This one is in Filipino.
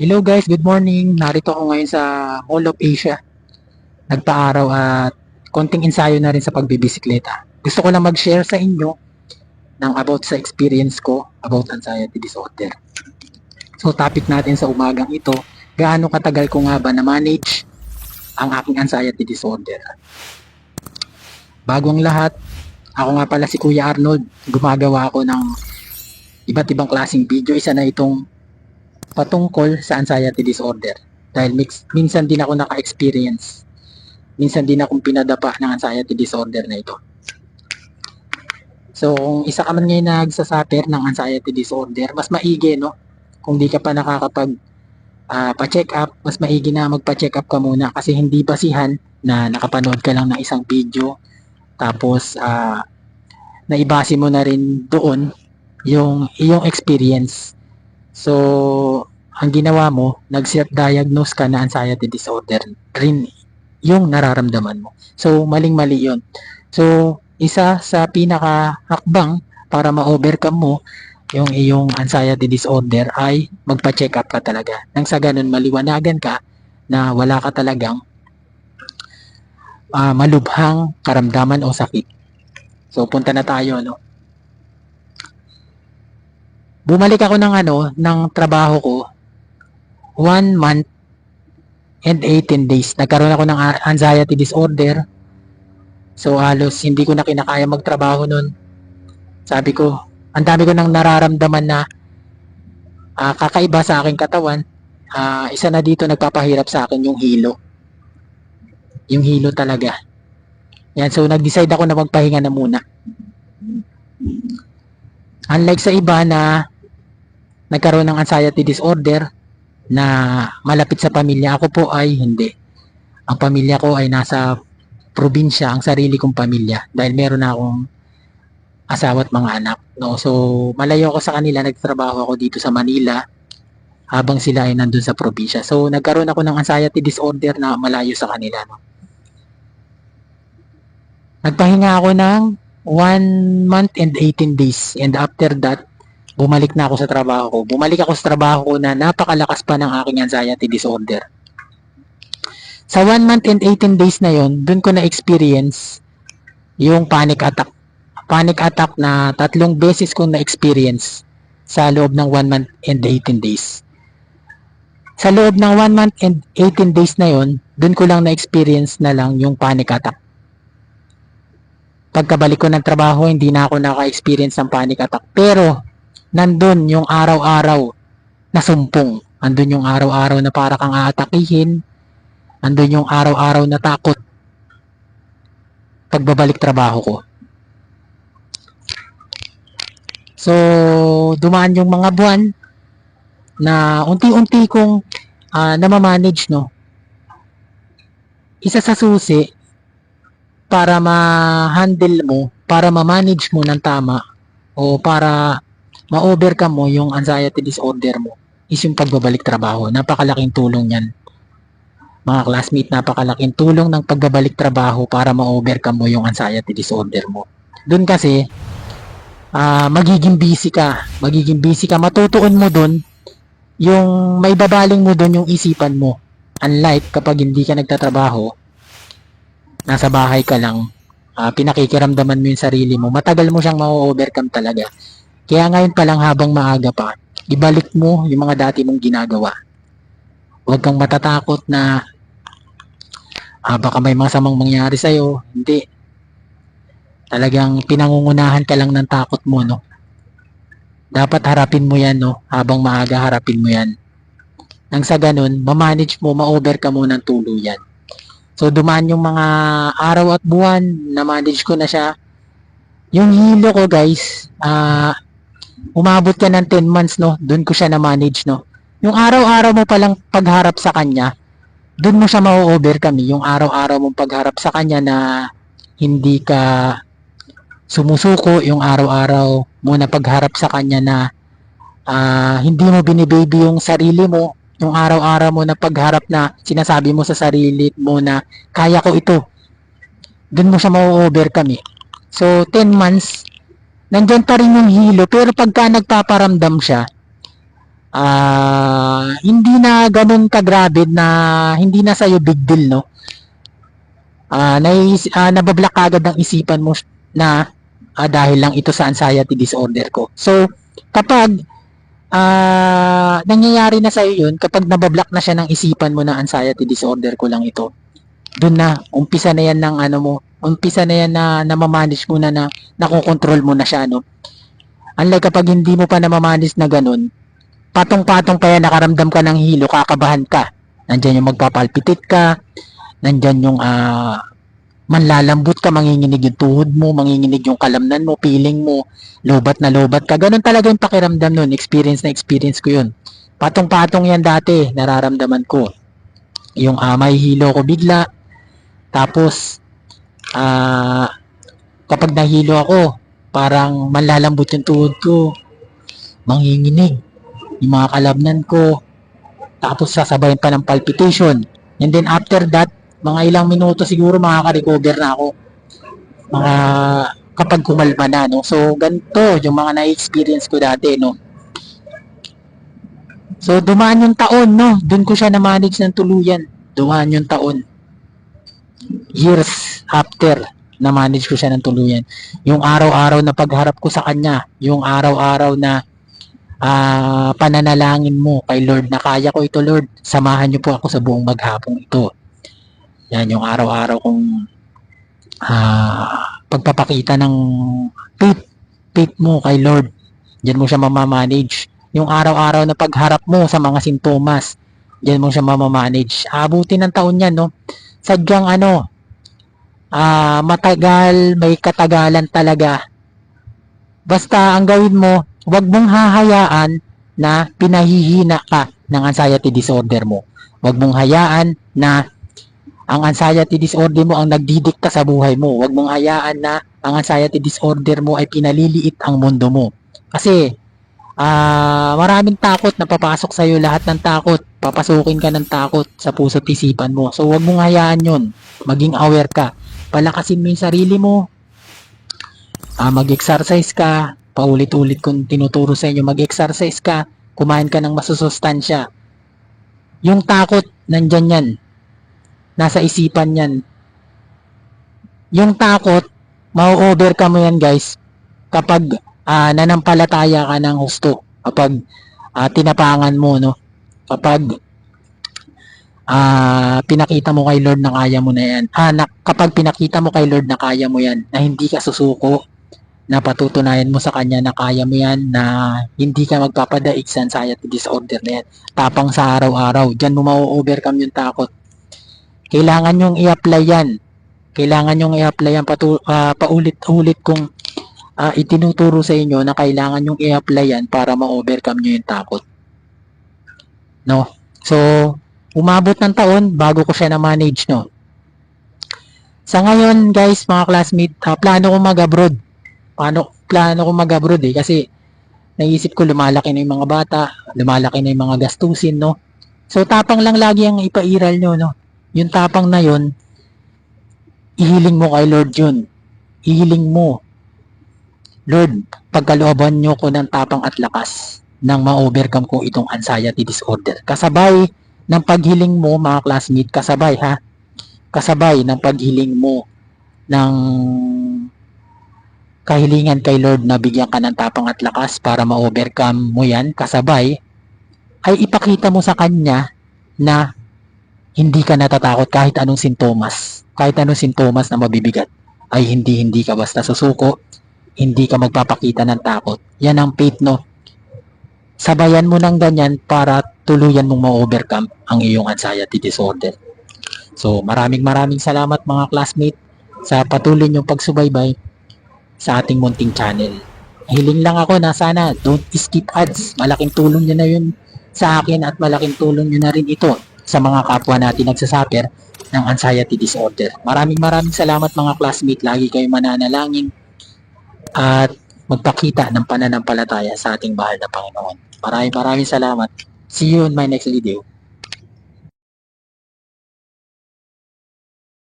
Hello guys, good morning. Narito ako ngayon sa Mall of Asia. Nagpa-araw at konting ensayo na rin sa pagbibisikleta. Gusto ko lang mag-share sa inyo ng about sa experience ko about anxiety disorder. So topic natin sa umagang ito, gaano katagal ko nga ba na-manage ang aking anxiety disorder. Bago ang lahat, ako nga pala si Kuya Arnold. Gumagawa ako ng iba't ibang klaseng video. Isa na itong patungkol sa anxiety disorder. Dahil mix, minsan din ako naka-experience. Minsan din akong pinadapa ng anxiety disorder na ito. So, kung isa ka man ngayon nagsasuffer ng anxiety disorder, mas maigi, no? Kung di ka pa nakakapag ah, pa-check up, mas maigi na magpa-check up ka muna kasi hindi basihan na nakapanood ka lang ng isang video tapos ah, naibase mo na rin doon yung iyong experience. So, ang ginawa mo, nag-self-diagnose ka na anxiety disorder rin yung nararamdaman mo. So, maling-mali yun. So, isa sa pinaka-hakbang para ma-overcome mo yung iyong anxiety disorder ay magpa-check up ka talaga. Nang sa ganun, maliwanagan ka na wala ka talagang ah, malubhang karamdaman o sakit. So, punta na tayo, no? bumalik ako ng ano, ng trabaho ko, one month and 18 days. Nagkaroon ako ng anxiety disorder. So, halos hindi ko na kinakaya magtrabaho nun. Sabi ko, ang dami ko nang nararamdaman na ah, kakaiba sa aking katawan. Ah, isa na dito nagpapahirap sa akin yung hilo. Yung hilo talaga. Yan, so nag-decide ako na magpahinga na muna. Unlike sa iba na nagkaroon ng anxiety disorder na malapit sa pamilya, ako po ay hindi. Ang pamilya ko ay nasa probinsya, ang sarili kong pamilya dahil meron na akong asawa at mga anak. No? So, malayo ako sa kanila, nagtrabaho ako dito sa Manila habang sila ay nandun sa probinsya. So, nagkaroon ako ng anxiety disorder na malayo sa kanila. No? Nagpahinga ako ng 1 month and 18 days. And after that, bumalik na ako sa trabaho ko. Bumalik ako sa trabaho ko na napakalakas pa ng aking anxiety disorder. Sa 1 month and 18 days na yon, dun ko na-experience yung panic attack. Panic attack na tatlong beses kong na-experience sa loob ng 1 month and 18 days. Sa loob ng 1 month and 18 days na yon, dun ko lang na-experience na lang yung panic attack pagkabalik ko ng trabaho, hindi na ako naka-experience ng panic attack. Pero, nandun yung araw-araw na sumpong. Andun yung araw-araw na para kang aatakihin. Andun yung araw-araw na takot. Pagbabalik trabaho ko. So, dumaan yung mga buwan na unti-unti kong ah, namamanage, no? Isa sa susi, para ma-handle mo, para ma-manage mo ng tama o para ma-overcome mo yung anxiety disorder mo is yung pagbabalik trabaho. Napakalaking tulong yan. Mga classmate, napakalaking tulong ng pagbabalik trabaho para ma-overcome mo yung anxiety disorder mo. Doon kasi, ah, magiging busy ka. Magiging busy ka. Matutuon mo doon yung may babaling mo doon yung isipan mo. Unlike kapag hindi ka nagtatrabaho, nasa bahay ka lang, ah, pinakikiramdaman mo yung sarili mo, matagal mo siyang ma-overcome talaga. Kaya ngayon pa lang habang maaga pa, ibalik mo yung mga dati mong ginagawa. Huwag kang matatakot na ah, baka may masamang mangyari sa'yo. Hindi. Talagang pinangungunahan ka lang ng takot mo, no? Dapat harapin mo yan, no? Habang maaga, harapin mo yan. Nang sa ganun, ma-manage mo, ma-overcome mo ng tuluyan. So, dumaan yung mga araw at buwan, na-manage ko na siya. Yung hilo ko, guys, ah, umabot ka ng 10 months, no? Doon ko siya na-manage, no? Yung araw-araw mo palang pagharap sa kanya, doon mo siya ma-overcome. eh. Yung araw-araw mong pagharap sa kanya na hindi ka sumusuko, yung araw-araw mo na pagharap sa kanya na ah, hindi mo binibaby yung sarili mo, yung araw-araw mo na pagharap na sinasabi mo sa sarili mo na kaya ko ito. Doon mo siya ma-overcome eh. So, 10 months, nandyan pa rin yung hilo. Pero pagka nagpaparamdam siya, ah, hindi na ganun kagrabe na hindi na sa'yo big deal, no? Ah, nais, ah, nabablock agad ang isipan mo na ah, dahil lang ito sa anxiety disorder ko. So, kapag ah, nangyayari na sa'yo yun, kapag nabablock na siya ng isipan mo na anxiety disorder ko lang ito, dun na, umpisa na yan ng ano mo, umpisa na yan na namamanage mo na na nakokontrol mo na siya, no? Unlike kapag hindi mo pa namamanage na ganun, patong-patong pa yan, nakaramdam ka ng hilo, kakabahan ka. Nandyan yung magpapalpitit ka, nandyan yung ah, manlalambot ka, manginginig yung tuhod mo, manginginig yung kalamnan mo, feeling mo, lobat na lobat ka. Ganun talaga yung pakiramdam nun. Experience na experience ko yun. Patong-patong yan dati, nararamdaman ko. Yung may hilo ko bigla. Tapos, ah, kapag nahilo ako, parang manlalambot yung tuhod ko. Manginginig. Yung mga kalabnan ko. Tapos sasabayan pa ng palpitation. And then after that, mga ilang minuto siguro makaka-recover na ako. Mga kapag kumalma na, no? So, ganito yung mga na-experience ko dati, no? So, dumaan yung taon, no? Doon ko siya na-manage ng tuluyan. Dumaan yung taon. Years after, na-manage ko siya ng tuluyan. Yung araw-araw na pagharap ko sa kanya, yung araw-araw na ah, pananalangin mo kay Lord na kaya ko ito Lord, samahan niyo po ako sa buong maghapong ito. Yan yung araw-araw kong ah, pagpapakita ng faith, faith mo kay Lord. Diyan mo siya mamamanage. Yung araw-araw na pagharap mo sa mga sintomas, diyan mo siya mamamanage. Abuti ng taon yan, no? Sadyang ano, ah, matagal, may katagalan talaga. Basta ang gawin mo, huwag mong hahayaan na pinahihina ka ng anxiety disorder mo. Huwag mong hayaan na ang anxiety disorder mo ang nagdidikta sa buhay mo. Huwag mong hayaan na ang anxiety disorder mo ay pinaliliit ang mundo mo. Kasi ah maraming takot na papasok sa iyo lahat ng takot. Papasukin ka ng takot sa puso't isipan mo. So huwag mong hayaan 'yon. Maging aware ka. Palakasin mo 'yung sarili mo. Ah mag-exercise ka. Paulit-ulit kung tinuturo sa inyo mag-exercise ka. Kumain ka ng masusustansya. Yung takot nandyan yan. Nasa isipan yan. Yung takot, mau-overcome mo yan guys kapag ah, nanampalataya ka ng husto. Kapag ah, tinapangan mo, no? Kapag ah, pinakita mo kay Lord na kaya mo na yan. Ah, na, kapag pinakita mo kay Lord na kaya mo yan, na hindi ka susuko, na patutunayan mo sa kanya na kaya mo yan, na hindi ka magpapadaig sa anxiety disorder na yan. Tapang sa araw-araw, dyan mo ma-overcome yung takot. Kailangan yung i-apply yan. Kailangan yung i-apply yan patu- ah, paulit-ulit kung ah, itinuturo sa inyo na kailangan yung i-apply yan para ma-overcome nyo yung takot. No? So, umabot ng taon bago ko siya na-manage, no? Sa ngayon, guys, mga classmate, ah, plano ko mag-abroad. Paano, plano ko mag-abroad eh, kasi naisip ko lumalaki na yung mga bata, lumalaki na yung mga gastusin, no? So, tapang lang lagi ang ipairal nyo, no? Yung tapang na yon ihiling mo kay Lord yun. Ihiling mo. Lord, pagkalooban nyo ko ng tapang at lakas nang ma-overcome ko itong anxiety disorder. Kasabay ng paghiling mo, mga classmate, kasabay ha, kasabay ng paghiling mo ng kahilingan kay Lord na bigyan ka ng tapang at lakas para ma-overcome mo yan, kasabay, ay ipakita mo sa Kanya na hindi ka natatakot kahit anong sintomas. Kahit anong sintomas na mabibigat ay hindi hindi ka basta susuko, hindi ka magpapakita ng takot. Yan ang faith, no? Sabayan mo ng ganyan para tuluyan mong ma-overcome ang iyong anxiety disorder. So, maraming maraming salamat mga classmate sa patuloy niyong pagsubaybay sa ating munting channel. Hiling lang ako na sana don't skip ads. Malaking tulong niyo na yun sa akin at malaking tulong niyo na rin ito sa mga kapwa natin nagsasuffer ng anxiety disorder. Maraming maraming salamat mga classmate. Lagi kayo mananalangin at magpakita ng pananampalataya sa ating bahal na Panginoon. Maraming maraming salamat. See you in my next video.